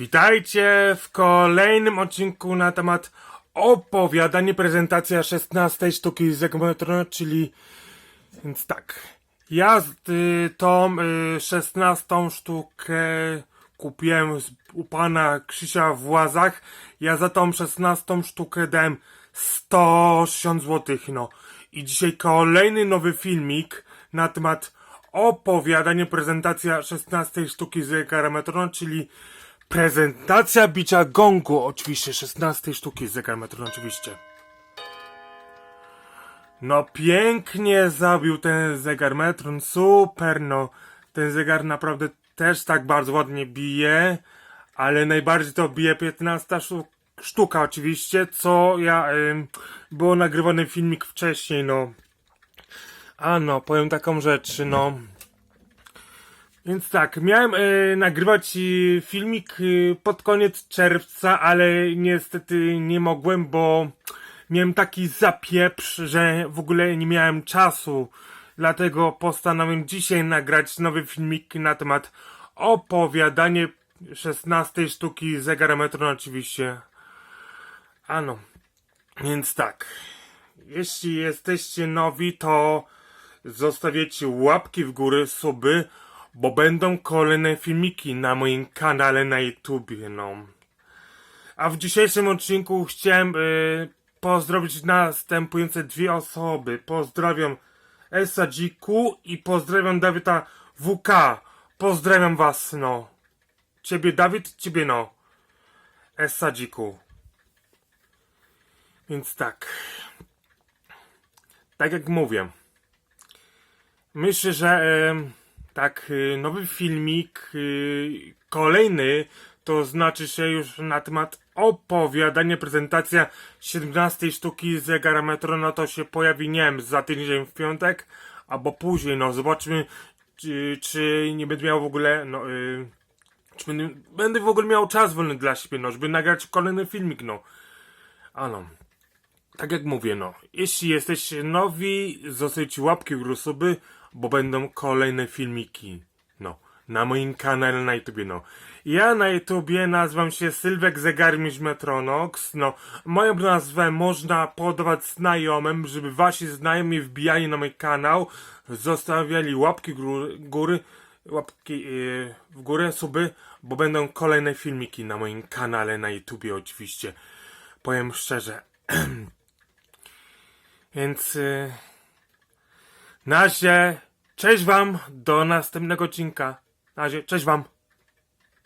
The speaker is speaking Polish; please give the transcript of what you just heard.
Witajcie w kolejnym odcinku na temat opowiadanie prezentacja 16 sztuki Zegmetrona, czyli więc tak. Ja z- y, tą y, 16 sztukę kupiłem z, u pana Krzysia w Łazach. Ja za tą 16 sztukę dałem 160 zł, no. I dzisiaj kolejny nowy filmik na temat opowiadanie prezentacja 16 sztuki Zegmetrona, czyli prezentacja bicia gongu, oczywiście 16 sztuki Zegmetrona, oczywiście. No pięknie zabił ten zegar Metron, super no. Ten zegar naprawdę też tak bardzo ładnie bije, ale najbardziej to bije 15 sztu- sztuka oczywiście, co ja, ym, było nagrywany filmik wcześniej, no. A no, powiem taką rzecz, no. Więc tak, miałem e, nagrywać e, filmik e, pod koniec czerwca, ale niestety nie mogłem, bo miałem taki zapieprz, że w ogóle nie miałem czasu. Dlatego postanowiłem dzisiaj nagrać nowy filmik na temat opowiadanie 16 sztuki zegarometru oczywiście. Ano. Więc tak. Jeśli jesteście nowi, to zostawiacie łapki w górę, suby, bo będą kolejne filmiki na moim kanale na YouTubie, no. A w dzisiejszym odcinku chciałem y, pozdrowić następujące dwie osoby. Pozdrawiam Esa i pozdrawiam Dawida WK. Pozdrawiam was, no. Ciebie Dawid, ciebie no. Esa. Więc tak. Tak jak mówię. Myślę, że tak y, nowy filmik, y, kolejny, to znaczy się już na temat opowiadania, prezentacja 17 sztuki zegara Metrona to się pojawi, nie wiem, za tydzień w piątek, albo później, no zobaczymy, czy, czy nie będę miał w ogóle, no, y, czy będę, będę w ogóle miał czas wolny dla siebie, no, żeby nagrać kolejny filmik, no. Ano tak jak mówię, no, jeśli jesteście nowi, zostawcie łapki w górę, suby, bo będą kolejne filmiki, no, na moim kanale na YouTubie, no. Ja na YouTubie nazywam się Sylwek Zegarmistrz Metronox, no, moją nazwę można podawać znajomym, żeby wasi znajomi wbijali na mój kanał, zostawiali łapki góry, góry łapki yy, w górę, suby, bo będą kolejne filmiki na moim kanale na YouTubie oczywiście. Powiem szczerze, więc y, na razie, cześć wam, do następnego odcinka. Na razie, cześć wam.